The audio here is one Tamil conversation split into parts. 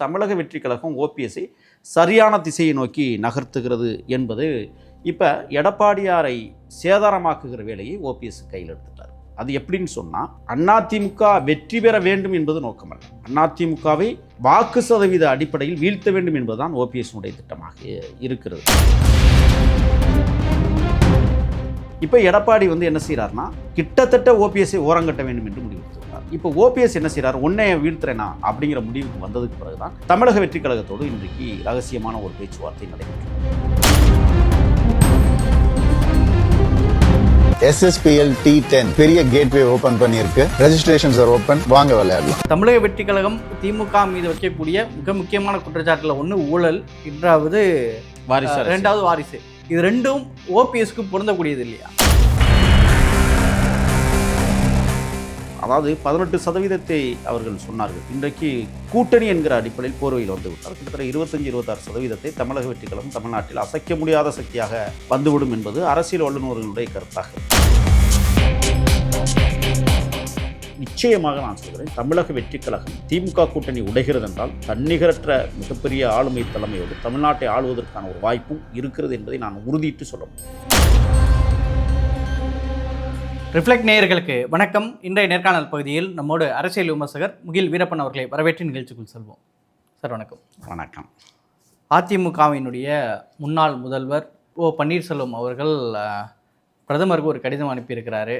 தமிழக வெற்றி கழகம் ஓபிஎஸ்ஐ சரியான திசையை நோக்கி நகர்த்துகிறது என்பது இப்போ எடப்பாடியாரை சேதாரமாக்குகிற வேலையை ஓபிஎஸ் கையில் எடுத்துட்டார். அது எப்படின்னு சொன்னால் அதிமுக வெற்றி பெற வேண்டும் என்பது நோக்கமல்ல. அதிமுகவை வாக்கு சதவீத அடிப்படையில் வீழ்த்த வேண்டும் என்பதுதான் ஓபிஎஸ்னுடைய திட்டமாக இருக்கிறது. இப்போ எடப்பாடி வந்து என்ன செய்கிறார்னா கிட்டத்தட்ட ஓபிஎஸ்ஐ ஓரங்கட்ட வேண்டும் என்று முடிவெடுத்துள்ளார் இப்போ ஓபிஎஸ் என்ன செய்கிறார் உன்னை வீழ்த்துறேனா? அப்படிங்கிற முடிவுக்கு வந்ததுக்கு பிறகுதான் தமிழக வெற்றி கழகத்தோடு இன்றைக்கு ரகசியமான ஒரு பேச்சுவார்த்தை நடைபெற்றது. எஸ்எஸ்பிஎல் டி டென் பெரிய கேட்வே ஓபன் பண்ணியிருக்கு. ரெஜிஸ்ட்ரேஷன்ஸ் ஆர் ஓப்பன் வாங்க விளையாடலாம். தமிழக வெற்றி கழகம் திமுக மீது வைக்கக்கூடிய மிக முக்கியமான குற்றச்சாட்டுல ஒன்று ஊழல். இரண்டாவது வாரிசு. ரெண்டாவது வாரிசு. இது ரெண்டும் ஓபிஎஸ்க்கு பொருந்தக்கூடியது இல்லையா? அதாவது பதினெட்டு சதவீதத்தை அவர்கள் சொன்னார்கள். இன்றைக்கு கூட்டணி என்கிற அடிப்படையில் போர்வையில் வந்து விட்டார் கிட்டத்தட்ட இருபத்தஞ்சு இருபத்தாறு சதவீதத்தை தமிழக வெற்றிகளும் தமிழ்நாட்டில் அசைக்க முடியாத சக்தியாக வந்துவிடும் என்பது அரசியல் வல்லுநர்களுடைய கருத்தாக. நிச்சயமாக நான் சொல்கிறேன் தமிழக வெற்றி கழகம் திமுக கூட்டணி உடைகிறது என்றால் தன்னிகரற்ற மிகப்பெரிய ஆளுமை தலைமையோடு தமிழ்நாட்டை ஆளுவதற்கான ஒரு வாய்ப்பும் இருக்கிறது என்பதை நான் உறுதியிட்டு சொல்ல முடியும். ரிஃப்ளெக்ட் நேயர்களுக்கு வணக்கம். இன்றைய நேர்காணல் பகுதியில் நம்மோடு அரசியல் விமர்சகர் முகில் வீரப்பன் அவர்களை வரவேற்று நிகழ்ச்சிக்குள் செல்வோம். சார் வணக்கம். வணக்கம். அதிமுகவினுடைய முன்னாள் முதல்வர் ஓ பன்னீர்செல்வம் அவர்கள் பிரதமருக்கு ஒரு கடிதம் அனுப்பியிருக்கிறாரு.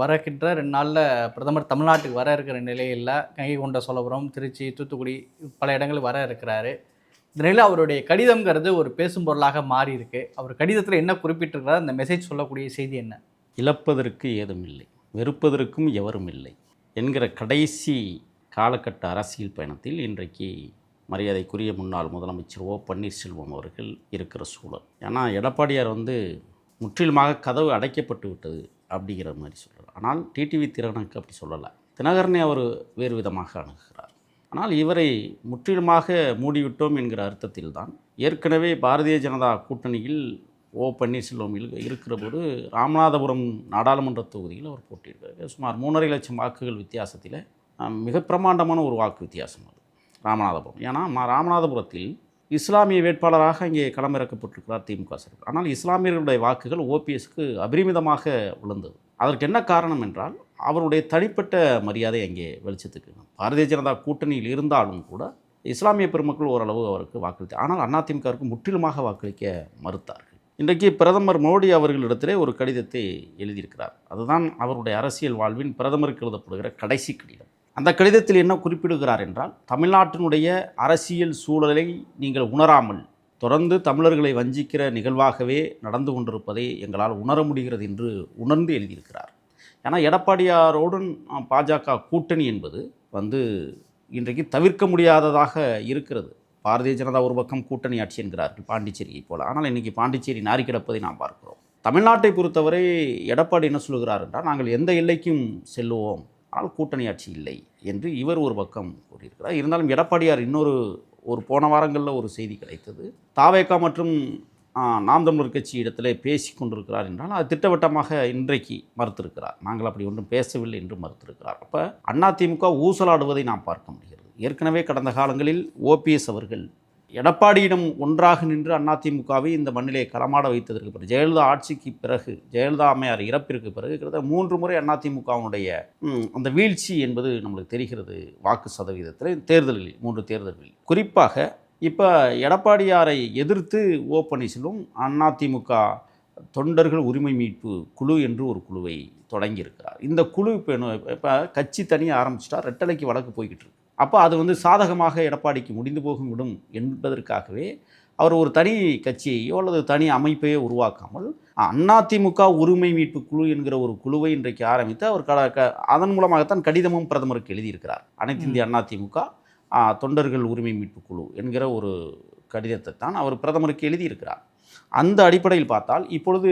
வரக்கின்ற ரெண்டு நாளில் பிரதமர் தமிழ்நாட்டுக்கு வர இருக்கிற நிலையில் கங்கை கொண்ட சோழபுரம் திருச்சி தூத்துக்குடி பல இடங்கள் வர இருக்கிறாரு. இந்த நிலையில் அவருடைய கடிதம்ங்கிறது ஒரு பேசும் பொருளாக மாறி இருக்கு அவர் கடிதத்தில் என்ன குறிப்பிட்டிருக்கிறார்? அந்த மெசேஜ் சொல்லக்கூடிய செய்தி என்ன? இழப்பதற்கு ஏதும் இல்லை வெறுப்பதற்கும் எவரும் இல்லை என்கிற கடைசி காலகட்ட அரசியல் பயணத்தில் இன்றைக்கு மரியாதைக்குரிய முன்னாள் முதலமைச்சர் ஓ பன்னீர்செல்வம் அவர்கள் இருக்கிற சூழல். ஏன்னா எடப்பாடியார் வந்து முற்றிலுமாக கதவு அடைக்கப்பட்டு விட்டது அப்படிங்கிற மாதிரி சொல்கிறார் ஆனால் டிடிவி திறனுக்கு அப்படி சொல்லலை. தினகரனை அவர் வேறு விதமாக அணுகுகிறார். ஆனால் இவரை முற்றிலுமாக மூடிவிட்டோம் என்கிற அர்த்தத்தில் தான் ஏற்கனவே பாரதிய ஜனதா கூட்டணியில் ஓ பன்னீர்செல்வம் இருக்கிற போது ராமநாதபுரம் நாடாளுமன்ற தொகுதியில் அவர் போட்டியிருக்காரு சுமார் மூணரை லட்சம் வாக்குகள் வித்தியாசத்தில் மிக பிரமாண்டமான ஒரு வாக்கு வித்தியாசம் அது ராமநாதபுரம். ஏன்னா ராமநாதபுரத்தில் இஸ்லாமிய வேட்பாளராக இங்கே களமிறக்கப்பட்டிருக்கிறார் திமுக சார் ஆனால் இஸ்லாமியர்களுடைய வாக்குகள் ஓபிஎஸ்க்கு அபரிமிதமாக விழுந்தது அதற்கு என்ன காரணம் என்றால் அவருடைய தனிப்பட்ட மரியாதை அங்கே வெளிச்சத்துக்கு பாரதிய ஜனதா கூட்டணியில் இருந்தாலும் கூட இஸ்லாமிய பெருமக்கள் ஓரளவு அவருக்கு வாக்களித்தார் ஆனால் அதிமுகவுக்கு முற்றிலுமாக வாக்களிக்க மறுத்தார் இன்றைக்கு பிரதமர் மோடி அவர்களிடத்திலே ஒரு கடிதத்தை எழுதியிருக்கிறார். அதுதான் அவருடைய அரசியல் வாழ்வின் பிரதமருக்கு எழுதப்படுகிற கடைசி கடிதம். அந்த கடிதத்தில் என்ன குறிப்பிடுகிறார் என்றால் தமிழ்நாட்டினுடைய அரசியல் சூழலை நீங்கள் உணராமல் தொடர்ந்து தமிழர்களை வஞ்சிக்கிற நிகழ்வாகவே நடந்து கொண்டிருப்பதை எங்களால் உணர முடிகிறது என்று உணர்ந்து எழுதியிருக்கிறார். ஏன்னா எடப்பாடியாரோடு பாஜக கூட்டணி என்பது வந்து இன்றைக்கு தவிர்க்க முடியாததாக இருக்கிறது. பாரதிய ஜனதா ஒரு பக்கம் கூட்டணி ஆட்சி என்கிறார்கள் பாண்டிச்சேரியை போல. ஆனால் இன்றைக்கி பாண்டிச்சேரி நாரி கிடப்பதை நாம் பார்க்கிறோம். தமிழ்நாட்டை பொறுத்தவரை எடப்பாடி என்ன சொல்கிறார் என்றால் நாங்கள் எந்த எல்லைக்கும் செல்லுவோம். ஆனால் கூட்டணி ஆட்சி இல்லை என்று இவர் ஒரு பக்கம் கூறியிருக்கிறார். இருந்தாலும் எடப்பாடியார் இன்னொரு ஒரு போன வாரங்களில் ஒரு செய்தி கிடைத்தது. தாவேக்கா மற்றும் நாம் தமிழர் கட்சி இடத்திலே பேசி கொண்டிருக்கிறார் என்றால் அது திட்டவட்டமாக இன்றைக்கு மறுத்திருக்கிறார். நாங்கள் அப்படி ஒன்றும் பேசவில்லை என்று மறுத்திருக்கிறார். அப்போ அதிமுக ஊசலாடுவதை நாம் பார்க்க முடிகிறது. ஏற்கனவே கடந்த காலங்களில் ஓபிஎஸ் அவர்கள் எடப்பாடியிடம் ஒன்றாக நின்று அதிமுகவை இந்த மண்ணிலே களமாட வைத்ததற்கு பிறகு ஜெயலலிதா ஆட்சிக்கு பிறகு ஜெயலலிதா அம்மையார் இறப்பிற்கு பிறகு கிட்டத்தட்ட மூன்று முறை அதிமுகவுடைய அந்த வீழ்ச்சி என்பது நம்மளுக்கு தெரிகிறது வாக்கு சதவீதத்தில் தேர்தல்களில் மூன்று தேர்தல்களில். குறிப்பாக இப்போ எடப்பாடியாரை எதிர்த்து ஓ பன்னீர்செல்வம் அதிமுக தொண்டர்கள் உரிமை மீட்பு குழு என்று ஒரு குழுவை தொடங்கியிருக்கிறார். இந்த குழு இப்போ இப்போ கட்சி தனியாக ஆரம்பிச்சிட்டா ரெட்டலைக்கு வழக்கு போய்கிட்டு இருக்கு. அப்போ அது வந்து சாதகமாக எடப்பாடிக்கு முடிந்து போகும் விடும் என்பதற்காகவே அவர் ஒரு தனி கட்சியையோ அல்லது தனி அமைப்பையோ உருவாக்காமல் அதிமுக உரிமை மீட்பு குழு என்கிற ஒரு குழுவை இன்றைக்கு ஆரம்பித்து அவர் க க- அதன் மூலமாகத்தான் கடிதமும் பிரதமருக்கு எழுதியிருக்கிறார். அனைத்து இந்திய அதிமுக தொண்டர்கள் உரிமை மீட்பு குழு என்கிற ஒரு கடிதத்தை தான் அவர் பிரதமருக்கு எழுதியிருக்கிறார். அந்த அடிப்படையில் பார்த்தால் இப்பொழுது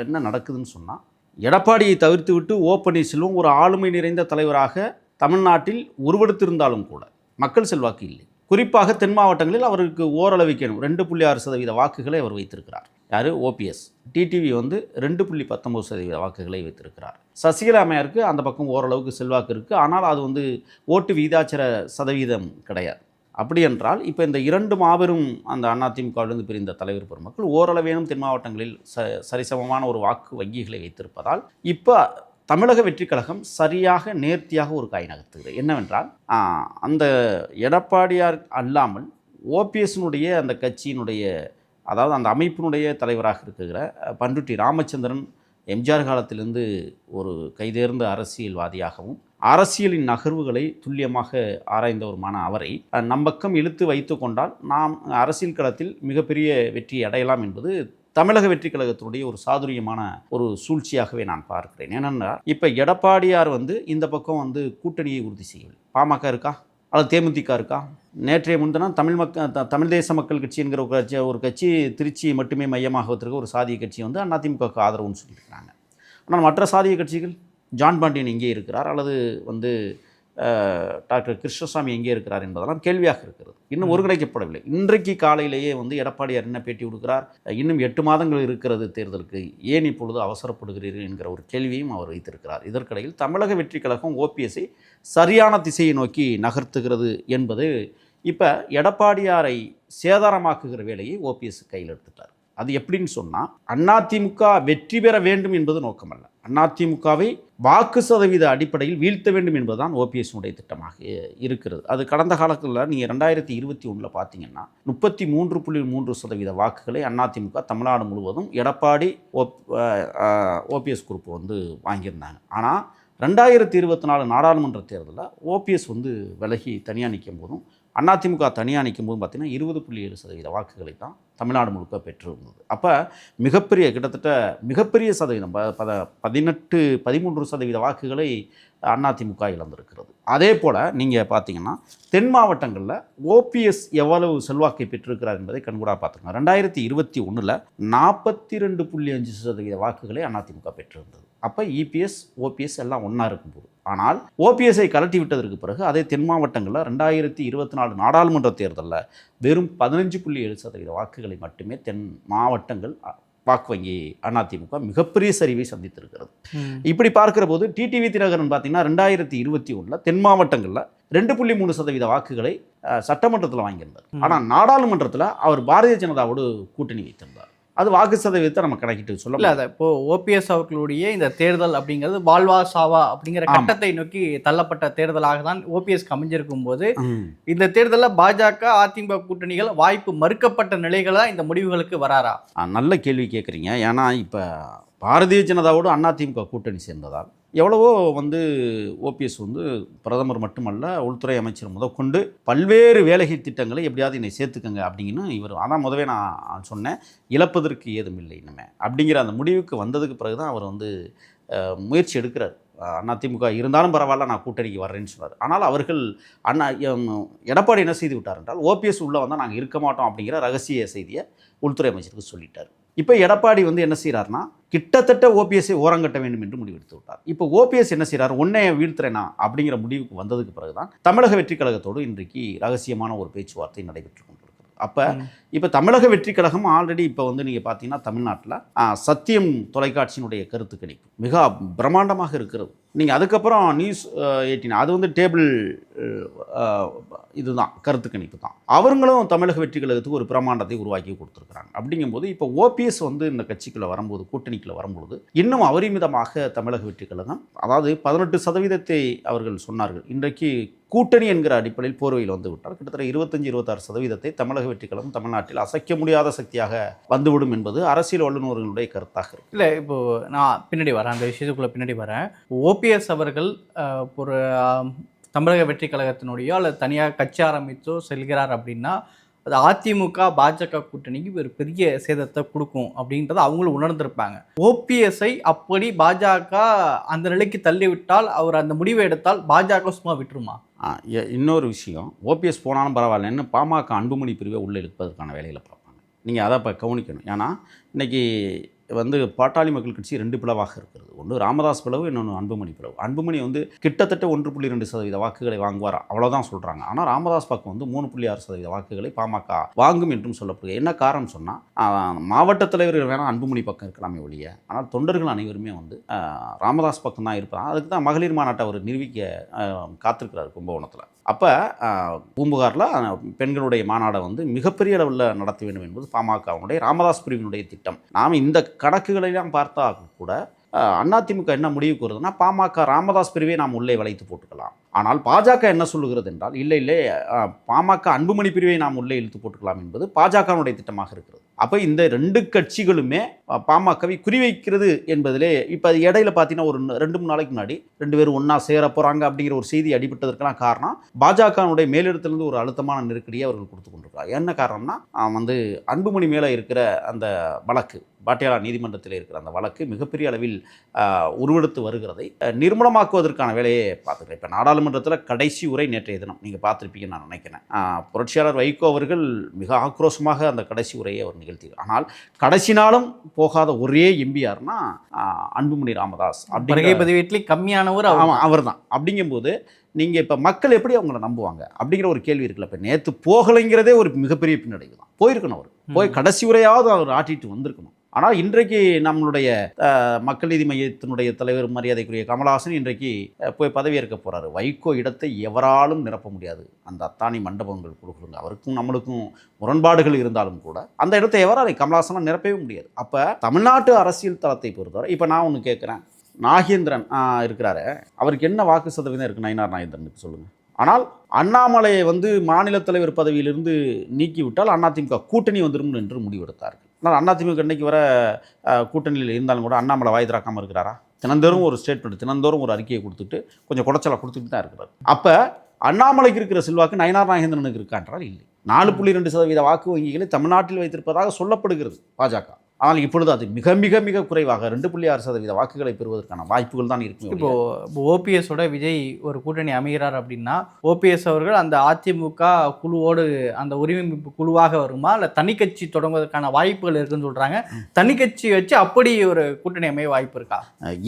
என்ன நடக்குதுன்னு சொன்னால் எடப்பாடியை தவிர்த்து விட்டு ஓ பன்னீர்செல்வம் ஒரு ஆளுமை நிறைந்த தலைவராக தமிழ்நாட்டில் உருவெடுத்திருந்தாலும் கூட மக்கள் செல்வாக்கு இல்லை. குறிப்பாக தென் மாவட்டங்களில் அவருக்கு ஓரளவுக்கு ரெண்டு புள்ளி ஆறு சதவீத வாக்குகளை அவர் வைத்திருக்கிறார். யார்? ஓபிஎஸ் டிடிவி வந்து ரெண்டு புள்ளி பத்தொம்பது சதவீத வாக்குகளை வைத்திருக்கிறார். சசிகலா அம்மையாருக்கு அந்த பக்கம் ஓரளவுக்கு செல்வாக்கு இருக்குது ஆனால் அது வந்து ஓட்டு விகிதாச்சார சதவீதம் கிடையாது. அப்படி என்றால் இப்போ இந்த இரண்டு மாபெரும் அந்த அதிமுகவிலிருந்து பிரிந்த தலைவர் பெருமக்கள் ஓரளவேனும் தென் மாவட்டங்களில் ச சரிசமமான ஒரு வாக்கு வங்கிகளை வைத்திருப்பதால் இப்போ தமிழக வெற்றிக் கழகம் சரியாக நேர்த்தியாக ஒரு காய் நகர்த்துகிறது. என்னவென்றால் அந்த எடப்பாடியார் அல்லாமல் ஓபிஎஸ்னுடைய அந்த கட்சியினுடைய அதாவது அந்த அமைப்பினுடைய தலைவராக இருக்கிற பண்டுட்டி பண்ருட்டி ராமச்சந்திரன் எம்ஜிஆர் காலத்திலிருந்து ஒரு கைதேர்ந்த அரசியல்வாதியாகவும் அரசியலின் நகர்வுகளை துல்லியமாக ஆராய்ந்தவருமான அவரை நம்பக்கம் இழுத்து வைத்து கொண்டால் நாம் அரசியல் களத்தில் மிகப்பெரிய வெற்றி அடையலாம் என்பது தமிழக வெற்றி கழகத்தினுடைய ஒரு சாதுரியமான ஒரு சூழ்ச்சியாகவே நான் பார்க்கிறேன். ஏனென்றால் இப்போ எடப்பாடியார் வந்து இந்த பக்கம் வந்து கூட்டணியை உறுதி செய்யவில்லை பாமக இருக்கா? அல்லது தேமுதிக இருக்கா? நேற்றைய முன்தினம் தமிழ் மக்கள் த- தமிழ் தேச மக்கள் கட்சி என்கிற ஒரு கட்சி ஒரு கட்சி திருச்சி மட்டுமே மையமாக வைத்திருக்க ஒரு சாதிய கட்சி வந்து அதிமுகவுக்கு ஆதரவுன்னு சொல்லியிருக்கிறாங்க. ஆனால் மற்ற சாதிய கட்சிகள் ஜான் பாண்டியன் இங்கே இருக்கிறார். அல்லது வந்து டாக்டர் கிருஷ்ணசாமி எங்கே இருக்கிறார் என்பதெல்லாம் கேள்வியாக இருக்கிறது. இன்னும் ஒருங்கிணைக்கப்படவில்லை. இன்றைக்கு காலையிலேயே வந்து எடப்பாடியார் என்ன பேட்டி கொடுக்கிறார்? இன்னும் எட்டு மாதங்கள் இருக்கிறது தேர்தலுக்கு. ஏன் இப்பொழுது அவசரப்படுகிறீர்கள் என்கிற ஒரு கேள்வியும் அவர் வைத்திருக்கிறார். இதற்கிடையில் தமிழக வெற்றி கழகம் ஓபிஎஸ்ஐ சரியான திசையை நோக்கி நகர்த்துகிறது என்பது இப்போ எடப்பாடியாரை சேதாரமாக்குகிற வேலையை ஓபிஎஸ் கையில் எடுத்துட்டார். அது எப்படின்னு சொன்னால் அதிமுக வெற்றி பெற வேண்டும் என்பது நோக்கமல்ல. அதிமுகவை வாக்கு சதவீத அடிப்படையில் வீழ்த்த வேண்டும் என்பதுதான் ஓபிஎஸ்னுடைய திட்டமாக இருக்கிறது. அது கடந்த காலத்தில் நீங்கள் ரெண்டாயிரத்தி இருபத்தி ஒன்றில் பார்த்தீங்கன்னா முப்பத்தி மூன்று புள்ளி மூன்று சதவீத வாக்குகளை அதிமுக தமிழ்நாடு முழுவதும் எடப்பாடி ஓப் ஓபிஎஸ் குரூப் வந்து வாங்கியிருந்தாங்க. ஆனால் ரெண்டாயிரத்தி இருபத்தி நாலு நாடாளுமன்ற தேர்தலில் ஓபிஎஸ் வந்து விலகி தனியாக நிற்கும் போதும் அதிமுக தனியாக நிற்கும் போதும் பார்த்தீங்கன்னா இருபது புள்ளி ஏழு சதவீத வாக்குகளை தான் தமிழ்நாடு முழுக்க பெற்றிருந்தது அப்போ மிகப்பெரிய கிட்டத்தட்ட மிகப்பெரிய சதவீதம் ப பத பதினெட்டு பதிமூன்று சதவீத வாக்குகளை அதிமுக இழந்திருக்கிறது. அதே போல் நீங்கள் பார்த்தீங்கன்னா தென் மாவட்டங்களில் ஓபிஎஸ் எவ்வளவு செல்வாக்கை பெற்றிருக்கிறார் என்பதை கண்கூடாக பார்த்துருங்க ரெண்டாயிரத்தி இருபத்தி ஒன்றில் நாற்பத்தி ரெண்டு புள்ளி அஞ்சு சதவீத வாக்குகளை அதிமுக பெற்றிருந்தது. அப்போ இபிஎஸ் ஓபிஎஸ் எல்லாம் ஒன்றா இருக்கும்போது. ஆனால் ஓபிஎஸ்ஐ கலட்டி விட்டதற்கு பிறகு அதே தென் மாவட்டங்களில் ரெண்டாயிரத்தி இருபத்தி நாலு நாடாளுமன்ற தேர்தலில் வெறும் பதினஞ்சு புள்ளி ஏழு சதவீத வாக்குகளை மட்டுமே தென் மாவட்டங்கள் வாக்கு வங்கி அதிமுக மிகப்பெரிய சரிவை சந்தித்திருக்கிறது. இப்படி பார்க்கிற போது டிடிவி தினகரன் பார்த்தீங்கன்னா ரெண்டாயிரத்தி இருபத்தி ஒன்றில் தென் மாவட்டங்களில் ரெண்டு புள்ளி மூணு சதவீத வாக்குகளை சட்டமன்றத்தில் வாங்கியிருந்தார். ஆனால் நாடாளுமன்றத்தில் அவர் பாரதிய ஜனதாவோடு கூட்டணி வைத்திருந்தார். அது வாக்கு சதவீதத்தை நம்ம கணக்கிட்டு சொல்ல இல்ல அத இப்போ ஓபிஎஸ் அவர்களுடைய இந்த தேர்தல் அப்படிங்கிறது வாழ்வா சாவா அப்படிங்கிற. கட்டத்தை நோக்கி தள்ளப்பட்ட தேர்தலாக தான் ஓபிஎஸ் அமைஞ்சிருக்கும் போது. இந்த தேர்தலில் பாஜக அதிமுக கூட்டணிகள் வாய்ப்பு மறுக்கப்பட்ட நிலைகளா இந்த முடிவுகளுக்கு வராரா நல்ல கேள்வி கேட்குறீங்க ஏன்னா இப்போ பாரதிய ஜனதாவோடு அதிமுக கூட்டணி சேர்ந்ததால் எவ்வளவோ வந்து ஓபிஎஸ் வந்து பிரதமர் மட்டுமல்ல உள்துறை அமைச்சர் முதற்கொண்டு பல்வேறு வேலைகை திட்டங்களை எப்படியாவது என்னை சேர்த்துக்கங்க அப்படிங்கன்னு இவர் அதான் முதவே நான் சொன்னேன். இழப்பதற்கு ஏதும் இல்லை இனிமே அப்படிங்கிற அந்த முடிவுக்கு வந்ததுக்கு பிறகு தான் அவர் வந்து முயற்சி எடுக்கிறார். அதிமுக இருந்தாலும் பரவாயில்ல நான் கூட்டணிக்கு வர்றேன்னு சொன்னார். ஆனால் அவர்கள் அண்ணா எடப்பாடி என்ன செய்து விட்டார் என்றால் ஓபிஎஸ் உள்ளே வந்தால் நாங்கள் இருக்க மாட்டோம் அப்படிங்கிற ரகசிய செய்தியை உள்துறை அமைச்சருக்கு சொல்லிட்டார். இப்போ எடப்பாடி வந்து என்ன செய்கிறாருன்னா கிட்டத்தட்ட ஓபிஎஸ்ஸை ஓரங்கட்ட வேண்டும் என்று முடிவெடுத்து விட்டார். இப்போ ஓபிஎஸ் என்ன செய்கிறார் உன்னை வீழ்த்துறேனா? அப்படிங்கிற முடிவுக்கு வந்ததுக்கு பிறகு தான் தமிழக வெற்றி கழகத்தோடு இன்றைக்கு ரகசியமான ஒரு பேச்சுவார்த்தை நடைபெற்று கொண்டிருக்கிறது. அப்போ இப்போ தமிழக வெற்றி கழகம் ஆல்ரெடி இப்போ வந்து நீங்கள் பார்த்தீங்கன்னா தமிழ்நாட்டில் சத்தியம் தொலைக்காட்சியினுடைய கருத்து கணிப்பு மிக பிரம்மாண்டமாக இருக்கிறது. நீங்கள் அதுக்கப்புறம் நியூஸ் எயிட்டின் அது வந்து டேபிள் இதுதான் கருத்து கணிப்பு தான். அவங்களும் தமிழக வெற்றி கழகத்துக்கு ஒரு பிரமாண்டத்தை உருவாக்கி கொடுத்துருக்குறாங்க. அப்படிங்கும்போது இப்போ ஓபிஎஸ் வந்து இந்த கட்சிக்குள்ளே வரும்போது கூட்டணிக்குள்ளே வரும்பொழுது இன்னும் அபரிமிதமாக தமிழக வெற்றி கழகம் அதாவது பதினெட்டு சதவீதத்தை அவர்கள் சொன்னார்கள். இன்றைக்கு கூட்டணி என்கிற அடிப்படையில் போர்வையில் வந்து விட்டால் கிட்டத்தட்ட இருபத்தஞ்சு இருபத்தாறு சதவீதத்தை தமிழக வெற்றி கழகம் தமிழ்நாட்டில் அசைக்க முடியாத சக்தியாக வந்துவிடும் என்பது அரசியல் வல்லுநர்களுடைய கருத்தாக இருக்கு. இல்லை இப்போ நான் பின்னாடி வரேன் அந்த விஷயத்துக்குள்ளே பின்னாடி வரேன். ஓபிஎஸ் அவர்கள் ஒரு தமிழக வெற்றி கழகத்தினுடையோ அல்லது தனியாக கட்சி ஆரம்பித்தோ செல்கிறார் அப்படின்னா அது அதிமுக பாஜக கூட்டணிக்கு ஒரு பெரிய சேதத்தை கொடுக்கும் அப்படின்றத அவங்களும் உணர்ந்திருப்பாங்க. ஓபிஎஸ்ஐ அப்படி பாஜக அந்த நிலைக்கு தள்ளிவிட்டால் அவர் அந்த முடிவை எடுத்தால் பாஜக சும்மா விட்டுருமா? இன்னொரு விஷயம். ஓபிஎஸ் போனாலும் பரவாயில்லன்னு பாமக அன்புமணி பிரிவை உள்ளே இழுப்பதற்கான வேலையில் பார்ப்பாங்க. நீங்கள் அதை இப்போ கவனிக்கணும். ஏன்னா இன்றைக்கி வந்து பாட்டாளி மக்கள் கட்சி ரெண்டு பிளவாக இருக்கிறது. ஒன்று ராமதாஸ் பிளவு இன்னொன்று அன்புமணி பிளவு. அன்புமணி வந்து கிட்டத்தட்ட ஒன்று புள்ளி ரெண்டு சதவீத வாக்குகளை வாங்குவார்? அவ்வளோதான் சொல்கிறாங்க ஆனால் ராமதாஸ் பக்கம் வந்து மூணு புள்ளி ஆறு சதவீத வாக்குகளை பாமக வாங்கும் என்றும் சொல்லப்படுது என்ன காரணம் சொன்னால் மாவட்ட தலைவர்கள் வேணால் அன்புமணி பக்கம் இருக்கலாமே ஒழிய ஆனால் தொண்டர்கள் அனைவருமே வந்து ராமதாஸ் பக்கம் தான் இருப்பாங்க அதுக்கு தான் மகளிர் மாநாட்டை அவர் நிரூபிக்க காத்திருக்கிறார் கும்பகோணத்தில். அப்போ பூம்புகாரில் பெண்களுடைய மாநாடை வந்து மிகப்பெரிய அளவில் நடத்த வேண்டும் என்பது பாமகவுடைய ராமதாஸ் பிரிவினுடைய திட்டம். நாம் இந்த கணக்குகளெல்லாம் பார்த்தா கூட அதிமுக என்ன முடிவுக்கு வருதுன்னா பாமக ராமதாஸ் பிரிவை நாம் உள்ளே வளைத்து போட்டுக்கலாம். ஆனால் பாஜக என்ன சொல்லுகிறது என்றால் இல்லை இல்லை பாமக அன்புமணி பிரிவை நாம் உள்ளே இழுத்து போட்டுக்கலாம் என்பது பாஜகவினுடைய திட்டமாக இருக்கிறது. அப்போ இந்த ரெண்டு கட்சிகளுமே பாமகவை குறிவைக்கிறது என்பதிலே இப்போ அது இடையில பார்த்தீங்கன்னா ஒரு ரெண்டு மூணு நாளைக்கு முன்னாடி ரெண்டு பேரும் ஒன்றா சேர போகிறாங்க அப்படிங்கிற ஒரு செய்தி அடிபட்டதற்கெல்லாம் காரணம். பாஜகவினுடைய மேலிடத்திலிருந்து ஒரு அழுத்தமான நெருக்கடியை அவர்கள் கொடுத்து கொண்டிருக்கிறார். என்ன காரணம்னா வந்து அன்புமணி மேலே இருக்கிற அந்த வழக்கு பாட்டியாலா நீதிமன்றத்தில் இருக்கிற அந்த வழக்கு மிகப்பெரிய அளவில் உருவெடுத்து வருகிறதை நிர்மூலமாக்குவதற்கான வேலையை பார்த்துக்கிறேன். இப்போ நாடாளுமன்றத்தில் கடைசி உரை நேற்றைய தினம் நீங்கள் பார்த்துருப்பீங்கன்னு நான் நினைக்கிறேன். புரட்சியாளர் வைகோ அவர்கள் மிக ஆக்ரோஷமாக அந்த கடைசி உரையை அவர் நிகழ்த்தினார் ஆனால் கடைசி நாளும் போகாத ஒரே எம்பியார்னா அன்புமணி ராமதாஸ் அப்படிங்கிற பதிவேட்டில் கம்மியானவர் ஆமாம் அவர் தான் அப்படிங்கும்போது நீங்கள் இப்போ மக்கள் எப்படி அவங்கள நம்புவாங்க? அப்படிங்கிற ஒரு கேள்வி இருக்குல்ல. இப்போ நேற்று போகலைங்கிறதே ஒரு மிகப்பெரிய பின்னடைவு தான் போயிருக்கணும் அவர். போய் கடைசி உரையாவது அவர் ஆட்டிட்டு வந்திருக்கணும். ஆனால் இன்றைக்கு நம்மளுடைய மக்கள் நீதி மையத்தினுடைய தலைவர் மரியாதைக்குரிய கமலஹாசன் இன்றைக்கு போய் பதவியேற்க போகிறாரு வைகோ இடத்தை எவராலும் நிரப்ப முடியாது. அந்த அத்தானி மண்டபங்கள் கொடுக்குறங்க அவருக்கும் நம்மளுக்கும் முரண்பாடுகள் இருந்தாலும் கூட அந்த இடத்தை எவரால் கமலஹாசனால் நிரப்பவே முடியாது. அப்போ தமிழ்நாட்டு அரசியல் தளத்தை பொறுத்தவரை இப்போ நான் ஒன்று கேட்குறேன். நாகேந்திரன் இருக்கிறாரு. அவருக்கு என்ன வாக்கு சதவீதம் இருக்குது நயினார் நாகேந்திரனுக்கு சொல்லுங்கள் ஆனால் அண்ணாமலையை வந்து மாநில தலைவர் பதவியிலிருந்து நீக்கிவிட்டால் அதிமுக கூட்டணி வந்துடும் என்று முடிவெடுத்தார்கள். ஆனால் அதிமுக இன்னைக்கு வர கூட்டணியில் இருந்தாலும் கூட அண்ணாமலை வாய் திறக்காமல் இருக்கிறாரா? தினந்தோறும் ஒரு ஸ்டேட்மெண்ட் தினந்தோறும் ஒரு அறிக்கையை கொடுத்துட்டு கொஞ்சம் குடைச்சலை கொடுத்துட்டு தான் இருக்கிறார். அப்போ அண்ணாமலைக்கு இருக்கிற செல்வாக்கு நயனார் நாகேந்திரனுக்கு இருக்கான்றால் இல்லை. நாலு புள்ளி ரெண்டு சதவீத வாக்கு வங்கிகளை தமிழ்நாட்டில் வைத்திருப்பதாக சொல்லப்படுகிறது பாஜக. ஆனால் இப்பொழுது அது மிக மிக மிக குறைவாக ரெண்டு புள்ளி ஆறு சதவீத வாக்குகளை பெறுவதற்கான வாய்ப்புகள் தான் இருக்கும் இப்போ ஓபிஎஸோட விஜய் ஒரு கூட்டணி அமைகிறார் அப்படின்னா ஓபிஎஸ் அவர்கள் அந்த அதிமுக குழுவோடு அந்த உரிமைப்பு குழுவாக வருமா? இல்லை தனிக்கட்சி தொடங்குவதற்கான வாய்ப்புகள் இருக்குன்னு சொல்றாங்க. தனிக்கட்சி வச்சு அப்படி ஒரு கூட்டணி அமைய வாய்ப்பு இருக்கா?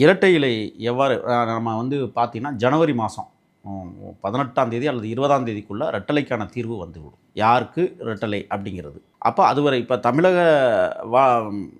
இரட்டை இலை எவ்வாறு நம்ம வந்து பார்த்தீங்கன்னா ஜனவரி மாதம் பதினெட்டாம் தேதி அல்லது இருபதாம் தேதிக்குள்ள ரெட்டலைக்கான தீர்வு வந்துவிடும். யாருக்கு ரெட்டலை அப்படிங்கிறது? அப்போ அதுவரை இப்போ தமிழக வா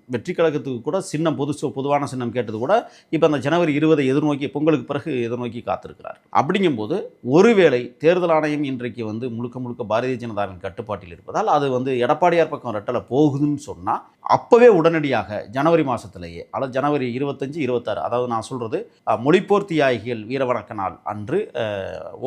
வெற்றி கழகத்துக்கு கூட சின்னம் பொது பொதுவான சின்னம் கேட்டது கூட இப்போ அந்த ஜனவரி இருபதை எதிர்நோக்கி பொங்கலுக்கு பிறகு எதிர்நோக்கி காத்திருக்கிறார். அப்படிங்கும்போது ஒருவேளை தேர்தல் ஆணையம் இன்றைக்கு வந்து முழுக்க முழுக்க பாரதிய ஜனதாவின் கட்டுப்பாட்டில் இருப்பதால் அது வந்து எடப்பாடியார் பக்கம் ரெட்டலை போகுதுன்னு சொன்னால் அப்போவே உடனடியாக ஜனவரி மாதத்திலேயே அல்லது ஜனவரி இருபத்தஞ்சு இருபத்தாறு அதாவது நான் சொல்கிறது மொழிப்போர் தியாகிகள் வீரவணக்க நாள் அன்று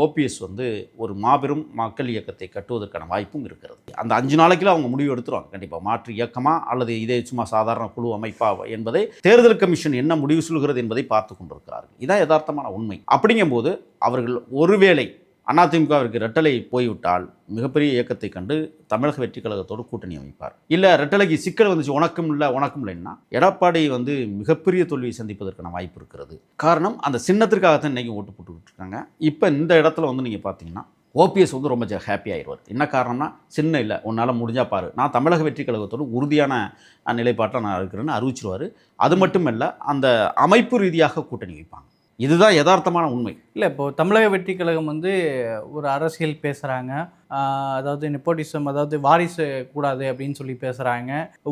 ஓபிஎஸ் வந்து ஒரு மாபெரும் மக்கள் இயக்கத்தை கட்டுவதற்கான வாய்ப்பும் இருக்கிறது. அந்த அஞ்சு நாளைக்குள்ள அவங்க முடிவு எடுத்துருவாங்க. கண்டிப்பாக மாற்று இயக்கமாக அல்லது இதே சும்மா சாதாரண குழு அமைப்பா என்பதை தேர்தல் கமிஷன் என்ன முடிவு சொல்கிறது என்பதை பார்த்து கொண்டிருக்கிறார்கள். இதான் யதார்த்தமான உண்மை. அப்படிங்கும்போது அவர்கள் ஒருவேளை அதிமுகவிற்கு ரெட்டலை போய்விட்டால் மிகப்பெரிய இயக்கத்தை கண்டு தமிழக வெற்றி கழகத்தோடு கூட்டணி அமைப்பார். இல்லை ரெட்டலைக்கு சிக்கல் வந்துச்சு உனக்கும் இல்லை உனக்கும் இல்லைன்னா எடப்பாடி வந்து மிகப்பெரிய தோல்வியை சந்திப்பதற்கான வாய்ப்பு இருக்கிறது. காரணம் அந்த சின்னத்திற்காகத்தான் இன்றைக்கி ஓட்டு போட்டுக்கிட்டு இருக்காங்க இப்போ இந்த இடத்துல வந்து நீங்கள் பார்த்தீங்கன்னா ஓபிஎஸ் வந்து ரொம்ப ஹாப்பி ஆயிடுவார் என்ன காரணம்னா சின்ன இல்லை உன்னால் முடிஞ்சால் பாரு. நான் தமிழக வெற்றி கழகத்தோடு உறுதியான நிலைப்பாட்டில் நான் இருக்கிறேன்னு அறிவிச்சிருவார். அது மட்டும் இல்லை அந்த அமைப்பு ரீதியாக கூட்டணி வைப்பாங்க. இதுதான் யதார்த்தமான உண்மை. இல்லை இப்போ தமிழக வெற்றி கழகம் வந்து ஒரு அரசியல் பேசுகிறாங்க அதாவது நெப்போட்டிசம் அதாவது வாரிசு கூடாது அப்படின்னு சொல்லி பேசுகிறாங்க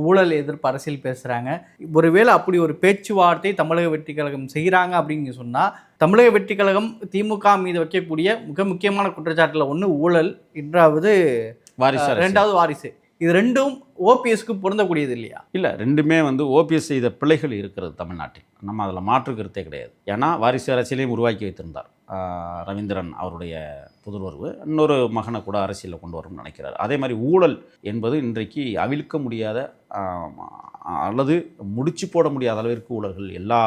ஊழல் எதிர்ப்பு அரசியல் பேசுகிறாங்க ஒருவேளை அப்படி ஒரு பேச்சுவார்த்தை தமிழக வெற்றி கழகம் செய்கிறாங்க அப்படின்னு சொன்னால் தமிழக வெற்றி கழகம் திமுக மீது வைக்கக்கூடிய மிக முக்கியமான குற்றச்சாட்டில் ஒன்று ஊழல் இரண்டாவது வாரிசு. ரெண்டாவது வாரிசு. இது ரெண்டும் ஓபிஎஸ்க்கு பொருந்தக்கூடியது இல்லையா? இல்லை ரெண்டுமே வந்து ஓபிஎஸ் செய்த பிழைகள் இருக்கிறது தமிழ்நாட்டில். நம்ம அதில் மாற்று கருத்தே கிடையாது. ஏன்னா வாரிசு அரசியலையும் உருவாக்கி வைத்திருந்தார். ரவீந்திரன் அவருடைய புதல்வர்வு இன்னொரு மகனை கூட அரசியலில் கொண்டு வரும்னு நினைக்கிறார். அதே மாதிரி ஊழல் என்பது இன்றைக்கு அவிழ்க்க முடியாத அல்லது முடிச்சு போட முடியாத அளவிற்கு ஊழல்கள் எல்லா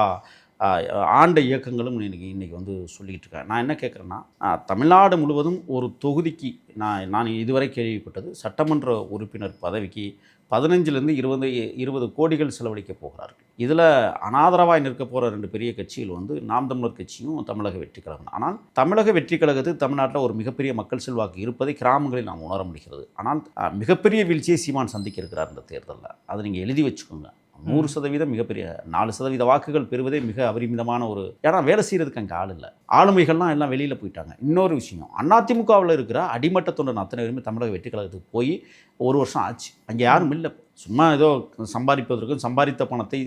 ஆண்ட இயக்கங்களும் இன்னைக்கு இன்றைக்கி வந்து சொல்லிக்கிட்டு இருக்கேன் நான் என்ன கேட்குறேன்னா தமிழ்நாடு முழுவதும் ஒரு தொகுதிக்கு நான் நான் இதுவரை கேள்விப்பட்டது சட்டமன்ற உறுப்பினர் பதவிக்கு பதினஞ்சுலேருந்து இருபது இருபது கோடிகள் செலவழிக்க போகிறார்கள். இதில் அனாதரவாய் நிற்க போகிற ரெண்டு பெரிய கட்சிகள் வந்து நாம் தமிழர் கட்சியும் தமிழக வெற்றி கழகம். ஆனால் தமிழக வெற்றி கழகத்துக்கு தமிழ்நாட்டில் ஒரு மிகப்பெரிய மக்கள் செல்வாக்கு இருப்பதை கிராமங்களில் நாம் உணர முடிகிறது. ஆனால் மிகப்பெரிய வீழ்ச்சியை சீமான் சந்திக்க இருக்கிறார் இந்த தேர்தலில். அதை நீங்கள் எழுதி வச்சுக்கோங்க. நூறு சதவீதம் மிகப்பெரிய நாலு சதவீத வாக்குகள் பெறுவதே மிக அபரிமிதமான ஒரு ஏன்னா வேலை செய்கிறதுக்கு அங்கே ஆள் இல்லை. ஆளுமைகள்லாம் எல்லாம் வெளியில் போயிட்டாங்க. இன்னொரு விஷயம் அதிமுகவில் இருக்கிற அடிமட்ட தொண்டன் அத்தனை பேருமே தமிழக வெற்றி கழகத்துக்கு போய் ஒரு வருஷம் ஆச்சு. அங்கே யாரும் இல்லை. சும்மா ஏதோ சம்பாதிப்பதற்கும் சம்பாதித்த பணத்தை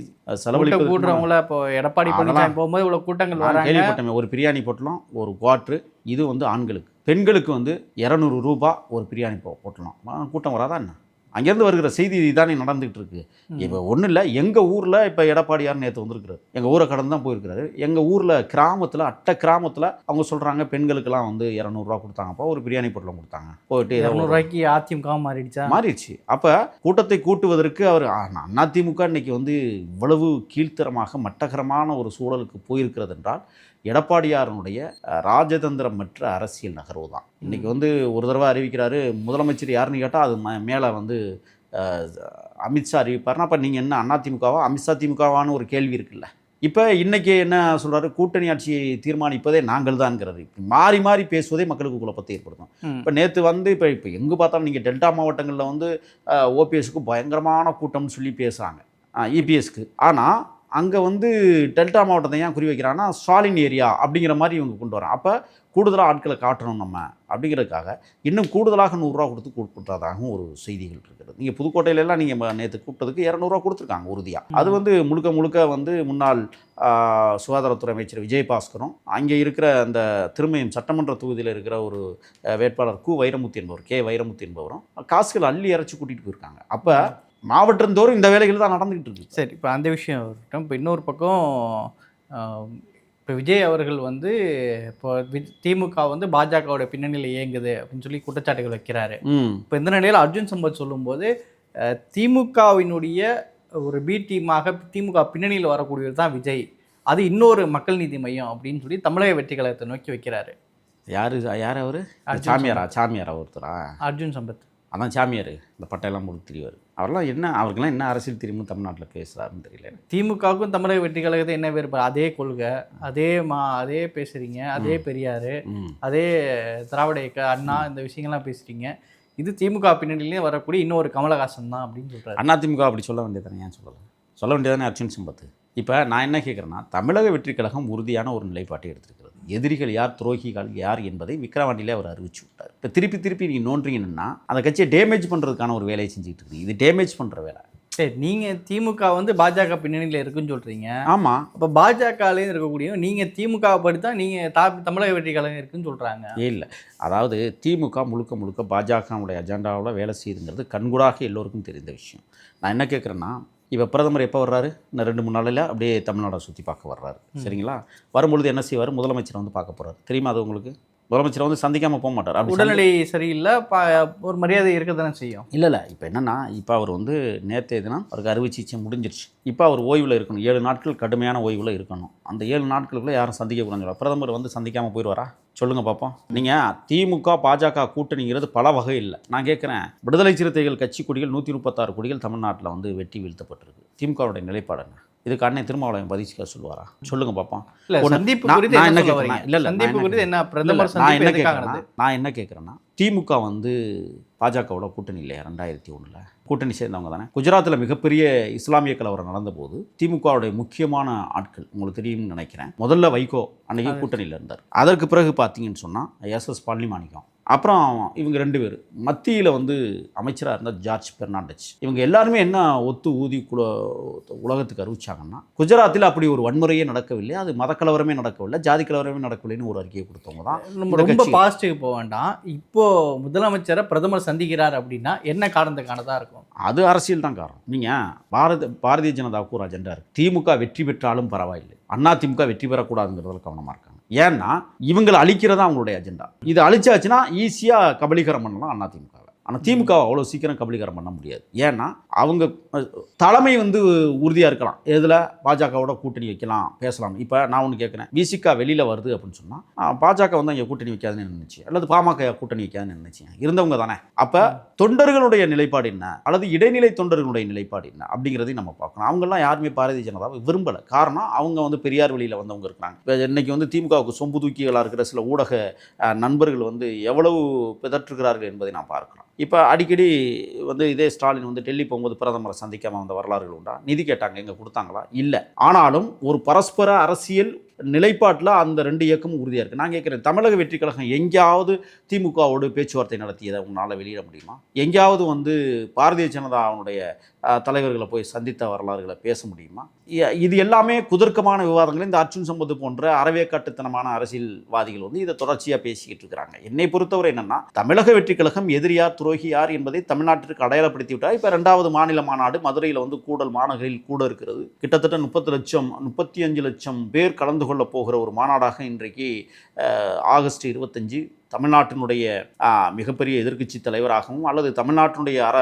செலவழிப்பதற்கும் கூடுறவங்கள இப்போ எடப்பாடி பழனிசாமி போகும்போது இவ்வளவு கூட்டங்கள் நான் வராங்க. கேள்விப்பட்டேன். ஒரு பிரியாணி போட்டலாம் ஒரு குவாட்ரு இது வந்து ஆண்களுக்கு. பெண்களுக்கு வந்து இரநூறு ரூபாய் ஒரு பிரியாணி போ போட்டலாம். கூட்டம் வராதா என்ன? அங்கேருந்து வருகிற செய்தி இதுதானே நடந்துகிட்டு இருக்கு இப்போ ஒன்றும் இல்லை எங்கள் ஊரில் இப்போ எடப்பாடியார் நேற்று வந்திருக்கிறாரு. எங்கள் ஊரை கடந்து தான் போயிருக்கிறாரு. எங்கள் ஊரில் கிராமத்தில் அட்ட கிராமத்தில் அவங்க சொல்கிறாங்க பெண்களுக்கெல்லாம் வந்து இரநூறுவா கொடுத்தாங்கப்பா ஒரு பிரியாணி பொட்டலம் கொடுத்தாங்க. போயிட்டு இரநூறுவாய்க்கு அதிமுக மாறிடுச்சா? மாறிடுச்சு. அப்போ கூட்டத்தை கூட்டுவதற்கு அவர் அதிமுக இன்னைக்கு வந்து இவ்வளவு கீழ்த்தரமாக மட்டகரமான ஒரு சூழலுக்கு போயிருக்கிறது என்றால் எடப்பாடியாரனுடைய ராஜதந்திரமற்ற அரசியல் நகர்வு தான். இன்னைக்கு வந்து ஒரு தடவை அறிவிக்கிறாரு முதலமைச்சர் யாருன்னு கேட்டால் அது ம- மேலே வந்து அமித்ஷா அறிவிப்பார்னா அப்போ நீங்கள் என்ன அதிமுகவா அமித்ஷா திமுகவான்னு ஒரு கேள்வி இருக்குல்ல. இப்போ இன்னைக்கு என்ன சொல்றாரு கூட்டணி ஆட்சியை தீர்மானிப்பதே நாங்கள் தான்ங்கிறது மாறி மாறி பேசுவதே மக்களுக்கு குழப்பத்தை ஏற்படுத்தும். இப்போ நேற்று வந்து இப்போ இப்போ எங்கே பார்த்தாலும் நீங்கள் டெல்டா மாவட்டங்களில் வந்து ஓபிஎஸ்க்கு பயங்கரமான கூட்டம்னு சொல்லி பேசுகிறாங்க இபிஎஸ்க்கு ஆனால் அங்கே வந்து டெல்டா மாவட்டத்தை ஏன் குறி வைக்கிறாங்கன்னா ஸ்டாலின் ஏரியா அப்படிங்கிற மாதிரி இவங்க கொண்டு வராங்க. அப்போ கூடுதலாக ஆட்களை காட்டணும் நம்ம அப்படிங்கிறதுக்காக இன்னும் கூடுதலாக நூறுரூவா கொடுத்து கூப்பிட்றதாகவும் ஒரு செய்திகள் இருக்கிறது நீங்கள் புதுக்கோட்டையில எல்லாம் நீங்கள் நேற்று கூப்பிட்டதுக்கு இரநூறுவா கொடுத்துருக்காங்க உறுதியாக அது வந்து முழுக்க முழுக்க வந்து முன்னாள் சுகாதாரத்துறை அமைச்சர் விஜயபாஸ்கரும் அங்கே இருக்கிற அந்த திருமயம் சட்டமன்ற தொகுதியில் இருக்கிற ஒரு வேட்பாளர் கு வைரமுத்து என்பவர் கே வைரமுத்து என்பவரும் காசுகள் அள்ளி இறச்சி கூட்டிகிட்டு போயிருக்காங்க. அப்போ மாவட்டந்தோறும் இந்த வேலைகள் தான் நடந்துகிட்டு இருக்கு. சரி இப்போ அந்த விஷயம் இருக்கட்டும். இப்போ இன்னொரு பக்கம் இப்போ விஜய் அவர்கள் வந்து இப்போ திமுக வந்து பாஜகவோட பின்னணியில் இயங்குது அப்படின்னு சொல்லி குற்றச்சாட்டுகள் வைக்கிறாரு. இப்போ இந்த நிலையில் அர்ஜுன் சம்பத் சொல்லும்போது திமுகவினுடைய ஒரு பி டீமாக திமுக பின்னணியில் வரக்கூடியவர் தான் விஜய். அது இன்னொரு மக்கள் நீதி மையம் அப்படின்னு சொல்லி தமிழக வெற்றி கழகத்தை நோக்கி வைக்கிறாரு. யார் யார் அவர்? சாமியாரா? சாமியாரா ஒருத்தரா? அர்ஜுன் சம்பத். அதான் சாமியார் இந்த பட்டையெல்லாம் முடித்து தெரியவார் அவரெல்லாம் என்ன அவருக்கெல்லாம் என்ன அரசியல் தெரியுமோ தமிழ்நாட்டில் பேசுகிறாருன்னு தெரியல. திமுகவுக்கும் தமிழக வெற்றி கழகத்தை என்ன வேறுபாடு? அதே கொள்கை அதே மா அதே பேசுறீங்க அதே பெரியார் அதே திராவிட இயக்க அண்ணா இந்த விஷயங்கள்லாம் பேசுறீங்க. இது திமுக பின்னணியிலே வரக்கூடிய இன்னொரு கமலஹாசன் தான் அப்படின்னு சொல்றாரு. அதிமுக அப்படி சொல்ல வேண்டியதானே ஏன் சொல்லலை? சொல்ல வேண்டியதானே அர்ஜுன் சம்பத்? இப்போ நான் என்ன கேட்குறேன்னா தமிழக வெற்றி கழகம் உறுதியான ஒரு நிலைப்பாட்டை எடுத்திருக்கிறது. எதிரிகள் யார் துரோகிகள் யார் என்பதை விக்ரவாண்டியிலே அவர் அறிவிச்சு விட்டார். இப்போ திருப்பி திருப்பி நீங்கள் நோன்றீங்கன்னா அந்த கட்சியை டேமேஜ் பண்ணுறதுக்கான ஒரு வேலையை செஞ்சுட்டு இருக்குது. இது டேமேஜ் பண்ணுற வேலை. சரி நீங்க திமுக வந்து பாஜக பின்னணியில இருக்குன்னு சொல்றீங்க. ஆமாம் அப்ப பாஜகலையும் இருக்கக்கூடிய நீங்க திமுக படித்தா நீங்க தா தமிழக வெற்றி கழகம் இருக்குன்னு சொல்றாங்க. ஏ இல்லை. அதாவது திமுக முழுக்க முழுக்க பாஜகவுடைய அஜெண்டாவில் வேலை செய்யுதுங்கிறது கண்கூடாக எல்லோருக்கும் தெரிந்த விஷயம். நான் என்ன கேட்குறேன்னா இப்போ பிரதமர் எப்போ வர்றாரு? இன்னும் ரெண்டு மூணு நாளில் அப்படியே தமிழ்நாடை சுற்றி பார்க்க வர்றாரு. சரிங்களா? வரும்பொழுது என்ன செய்வார்? முதலமைச்சரை வந்து பார்க்க போகிறார் தெரியுமா அது உங்களுக்கு? முதலமைச்சரை வந்து சந்திக்காமல் போக மாட்டார். அப்படி உடல்நிலை சரியில்லை பா- ஒரு மரியாதை இருக்க தானே செய்யும்? இல்லை இல்லை. இப்போ என்னன்னா இப்போ அவர் வந்து நேற்றைய தினம் அவருக்கு அறுவை சிகிச்சை முடிஞ்சிருச்சு. இப்போ அவர் ஓய்வில் இருக்கணும். ஏழு நாட்கள் கடுமையான ஓய்வில் இருக்கணும். அந்த ஏழு நாட்களுக்குள்ளே யாரும் சந்திக்கக்கூடாது பிரதமர் வந்து சந்திக்காமல் போயிடுவாரா? சொல்லுங்கள் பார்ப்போம் நீங்கள் திமுக பாஜக கூட்டணிங்கிறது பல வகை இல்லை நான் கேட்குறேன் விடுதலை சிறுத்தைகள் கட்சி கொடிகள் நூற்றி முப்பத்தாறு கொடிகள் தமிழ்நாட்டில் வந்து வெட்டி வீழ்த்தப்பட்டிருக்கு. திமுகவுடைய நிலைப்பாடு என்ன? இதுக்கு அண்ணன் திருமாவளவன் பதிச்சுக்க சொல்லுவாரா? சொல்லுங்கள் பார்ப்போம் சந்திப்பு நான்- என்ன கேட்கிறேன்? இல்ல, இல்ல? நான் என்ன கேட்குறேன்னா திமுக வந்து பாஜகவோட கூட்டணி இல்லையா ரெண்டாயிரத்தி ஒன்றில் கூட்டணி சேர்ந்தவங்க தானே. குஜராத்தில் மிகப்பெரிய இஸ்லாமிய கலவரம் நடந்தபோது திமுகவுடைய முக்கியமான ஆட்கள் உங்களுக்கு தெரியும்னு நினைக்கிறேன் முதல்ல வைகோ அன்னைக்கு கூட்டணியில் இருந்தார். அதற்கு பிறகு பார்த்தீங்கன்னு சொன்னால் எஸ் எஸ் பழனிமாணிக்கம் அப்புறம் இவங்க ரெண்டு பேர். மத்தியில் வந்து அமைச்சராக இருந்த ஜார்ஜ் பெர்னாண்டஸ். இவங்க எல்லாருமே என்ன ஒத்து ஊதி குல உலகத்துக்கு அறிவிச்சாங்கன்னா குஜராத்தில் அப்படி ஒரு வன்முறையே நடக்கவில்லை. அது மத கலவரமே நடக்கவில்லை. ஜாதி கலவரமே நடக்கவில்லைன்னு ஒரு அறிக்கையை கொடுத்தவங்க தான் நம்ம ரொம்ப. பாசிட்டிவ் போக வேண்டாம். இப்போ முதலமைச்சரை பிரதமர் சந்திக்கிறார் அப்படின்னா என்ன காரணத்துக்கானதா இருக்கும்? அது அரசியல் தான் காரணம். நீங்கள் பாரத பாரதிய ஜனதாவுக்கு ஒரு அஜெண்டா இருக்குது திமுக வெற்றி பெற்றாலும் பரவாயில்லை. அண்ணா திமுக வெற்றி பெறக்கூடாதுங்கிறதுல கவனமாக இருக்காங்க ஏன்னா இவங்களை அழிக்கிறதா அவங்களுடைய அஜெண்டா இது அழிச்சாச்சுன்னா ஈஸியாக கபலீகரம் பண்ணலாம் அண்ணா திமுக ஆனால் திமுக அவ்வளோ சீக்கிரம் கபலீகரம் பண்ண முடியாது. ஏன்னா அவங்க தலைமை வந்து உறுதியாக இருக்கலாம். எதில்? பாஜகவோட கூட்டணி வைக்கலாம் பேசலாம். இப்போ நான் ஒன்று கேட்குறேன் விசிகா வெளியில் வருது அப்படின்னு சொன்னால் பாஜக வந்து அங்கே கூட்டணி வைக்காதுன்னு நினைச்சு? அல்லது பாமக கூட்டணி வைக்காதுன்னு நினைச்சேன் இருந்தவங்க தானே. அப்போ தொண்டர்களுடைய நிலைப்பாடு என்ன? அல்லது இடைநிலை தொண்டர்களுடைய நிலைப்பாடு என்ன? அப்படிங்கிறதையும் நம்ம பார்க்கணும். அவங்கெல்லாம் யாருமே பாரதிய ஜனதாவை விரும்பலை. காரணம் அவங்க வந்து பெரியார் வழியில் வந்தவங்க இருக்கிறாங்க. இப்போ இன்னைக்கு வந்து திமுகவுக்கு சொம்பு தூக்கிகளாக இருக்கிற சில ஊடக நண்பர்கள் வந்து எவ்வளவு பிதற்றுகிறார்கள் என்பதை நான் பார்க்கலாம் இப்போ அடிக்கடி வந்து இதே ஸ்டாலின் வந்து டெல்லி போகும்போது பிரதமரை சந்திக்காமல் வந்த வரலாறுகள் உண்டா? நிதி கேட்டாங்க எங்கே கொடுத்தாங்களா? இல்லை. ஆனாலும் ஒரு பரஸ்பர அரசியல் நிலைப்பாட்டில் அந்த ரெண்டு இயக்கமும் உறுதியாக இருக்குது நான் கேட்குறேன் தமிழக வெற்றி கழகம் எங்கேயாவது திமுகவோடு பேச்சுவார்த்தை நடத்தியதை உன்னால் வெளியிட முடியுமா? எங்கேயாவது வந்து பாரதிய ஜனதா அவனுடைய தலைவர்களை போய் சந்தித்த வரலாறுகளை பேச முடியுமா? இது எல்லாமே குதர்க்கமான விவாதங்கள். இந்த அர்ஜுன் சம்பத் போன்ற அறவேக்காட்டுத்தனமான அரசியல்வாதிகள் வந்து இதை தொடர்ச்சியாக பேசிக்கிட்டு இருக்கிறாங்க. என்னை பொறுத்தவரை என்னென்னா தமிழக வெற்றி கழகம் எதிரியார் துரோகி யார் என்பதை தமிழ்நாட்டிற்கு அடையாளப்படுத்தி விட்டார் இப்போ ரெண்டாவது மாநில மாநாடு மதுரையில் வந்து கூடல் மாநகரில் கூட இருக்கிறது. கிட்டத்தட்ட முப்பத்து லட்சம் முப்பத்தி அஞ்சு லட்சம் பேர் கலந்து கொள்ள போகிற ஒரு மாநாடாக இன்றைக்கு ஆகஸ்ட் இருபத்தஞ்சு தமிழ்நாட்டினுடைய மிகப்பெரிய எதிர்க்கட்சி தலைவராகவும் அல்லது தமிழ்நாட்டினுடைய அற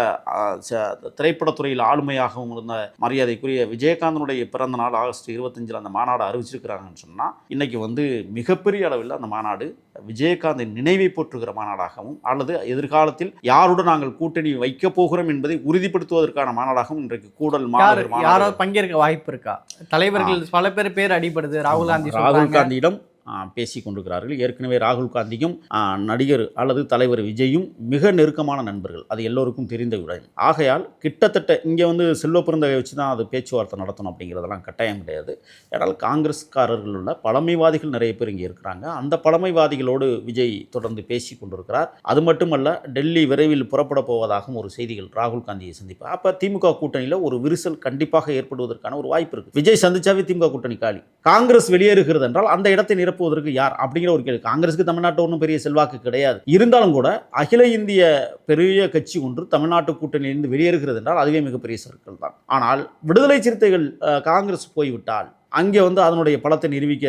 திரைப்படத்துறையில் ஆளுமையாகவும் இருந்த மரியாதைக்குரிய விஜயகாந்தனுடைய பிறந்த நாள் ஆகஸ்ட் இருபத்தஞ்சில் அந்த மாநாடு அறிவிச்சிருக்கிறாங்கன்னு சொன்னால் இன்னைக்கு வந்து மிகப்பெரிய அளவில் அந்த மாநாடு விஜயகாந்தின் நினைவை போற்றுகிற மாநாடாகவும் அல்லது எதிர்காலத்தில் யாருடன் நாங்கள் கூட்டணி வைக்கப் போகிறோம் என்பதை உறுதிப்படுத்துவதற்கான மாநாடாகவும் இன்றைக்கு கூடல் மாநாடு யாராவது பங்கேற்க வாய்ப்பு இருக்கா? தலைவர்கள் பல பேர் பேர் அடிபடுது. ராகுல் காந்தி ராகுல் காந்தியிடம் பேசி கொண்டிருக்கிறார்கள். ஏற்கனவே ராகுல் காந்தியும் நடிகர் அல்லது தலைவர் விஜயும் மிக நெருக்கமான நண்பர்கள். அது எல்லோருக்கும் தெரிந்த விடயம் ஆகையால் கிட்டத்தட்ட இங்கே வந்து செல்வ பிறந்தகை வச்சு தான் அது பேச்சுவார்த்தை நடத்தணும் அப்படிங்கிறதெல்லாம் கட்டாயம் கிடையாது. ஏனால் காங்கிரஸ்காரர்கள் உள்ள பழமைவாதிகள் நிறைய பேர் இங்கே இருக்கிறாங்க. அந்த பழமைவாதிகளோடு விஜய் தொடர்ந்து பேசி கொண்டிருக்கிறார். அது மட்டுமல்ல டெல்லி விரைவில் புறப்பட போவதாகவும் ஒரு செய்திகள் ராகுல் காந்தியை சந்திப்பார் அப்போ திமுக கூட்டணியில் ஒரு விரிசல் கண்டிப்பாக ஏற்படுவதற்கான ஒரு வாய்ப்பு இருக்குது விஜய் சந்திச்சாவே திமுக கூட்டணி காலி. காங்கிரஸ் வெளியேறுகிறது என்றால் அந்த இடத்தை நிரப்புவதற்கு யார் அப்படிங்கிற ஒரு கேள்வி. காங்கிரஸுக்கு தமிழ்நாட்டில் ஒன்றும் பெரிய செல்வாக்கு கிடையாது. இருந்தாலும் கூட அகில இந்திய பெரிய கட்சி ஒன்று தமிழ்நாட்டு கூட்டணியிலிருந்து வெளியேறுகிறது என்றால் அதுவே மிகப்பெரிய சர்க்கிள் தான். ஆனால் விடுதலை சிறுத்தைகள் காங்கிரஸ் போய்விட்டால் அங்கே வந்து அதனுடைய பலத்தை நிரூபிக்க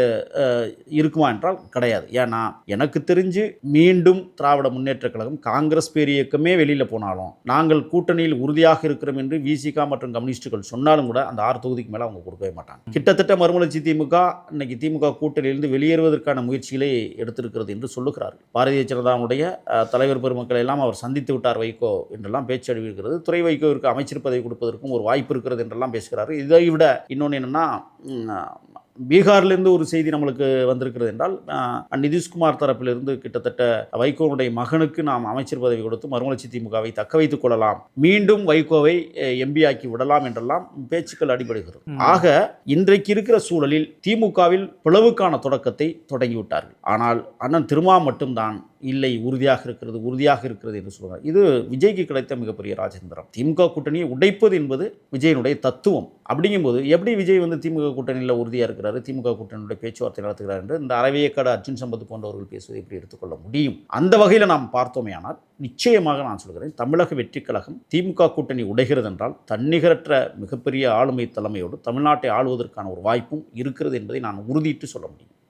இருக்குமா என்றால் கிடையாது. ஏன்னா எனக்கு தெரிஞ்சு மீண்டும் திராவிட முன்னேற்றக் கழகம் காங்கிரஸ் பேர் இயக்கமே வெளியில் போனாலும் நாங்கள் கூட்டணியில் உறுதியாக இருக்கிறோம் என்று விசிகா மற்றும் கம்யூனிஸ்டுகள் சொன்னாலும் கூட அந்த ஆறு தொகுதிக்கு மேலே அவங்க கொடுக்கவே மாட்டாங்க. கிட்டத்தட்ட மறுமலர்ச்சி திமுக இன்னைக்கு திமுக கூட்டணியிலிருந்து வெளியேறுவதற்கான முயற்சிகளை எடுத்திருக்கிறது என்று சொல்லுகிறார்கள். பாரதிய ஜனதாவுடைய தலைவர் பெருமக்களை எல்லாம் அவர் சந்தித்து விட்டார் வைகோ என்றெல்லாம் பேச்சு அழிவிருக்கிறது துறை வைகோவிற்கு அமைச்சர் பதவி கொடுப்பதற்கும் ஒரு வாய்ப்பு இருக்கிறது என்றெல்லாம் பேசுகிறார்கள். இதை விட இன்னொன்று என்னென்னா பீகார்லேருந்து ஒரு செய்தி நம்மளுக்கு வந்திருக்கிறது என்றால் நிதிஷ்குமார் தரப்பிலிருந்து கிட்டத்தட்ட வைகோவுடைய மகனுக்கு நாம் அமைச்சர் பதவி கொடுத்து மறுமலர்ச்சி திமுகவை தக்க வைத்துக் கொள்ளலாம். மீண்டும் வைகோவை எம்பி ஆக்கி விடலாம் என்றெல்லாம் பேச்சுக்கள் அடிபடுகிறது. ஆக இன்றைக்கு இருக்கிற சூழலில் திமுகவில் பிளவுக்கான தொடக்கத்தை தொடங்கிவிட்டார்கள். ஆனால் அண்ணன் திருமா மட்டும்தான் இல்லை உறுதியாக இருக்கிறது உறுதியாக இருக்கிறது என்று சொல்கிறார் இது விஜய்க்கு கிடைத்த மிகப்பெரிய ராஜேந்திரம் திமுக கூட்டணியை உடைப்பது என்பது விஜயனுடைய தத்துவம். அப்படிங்கும்போது எப்படி விஜய் வந்து திமுக கூட்டணியில் உறுதியாக இருக்கிறாரு திமுக கூட்டணியுடைய பேச்சுவார்த்தை நடத்துகிறார் என்று இந்த அறவையக்காடு அர்ஜுன் சம்பத் போன்றவர்கள் பேசுவதை எப்படி எடுத்துக்கொள்ள முடியும்? அந்த வகையில் நாம் பார்த்தோமே ஆனால் நிச்சயமாக நான் சொல்கிறேன் தமிழக வெற்றி கழகம் திமுக கூட்டணி உடைகிறது என்றால் தன்னிகரற்ற மிகப்பெரிய ஆளுமை தலைமையோடு தமிழ்நாட்டை ஆளுவதற்கான ஒரு வாய்ப்பும் இருக்கிறது என்பதை நான் உறுதியிட்டு சொல்ல முடியும்.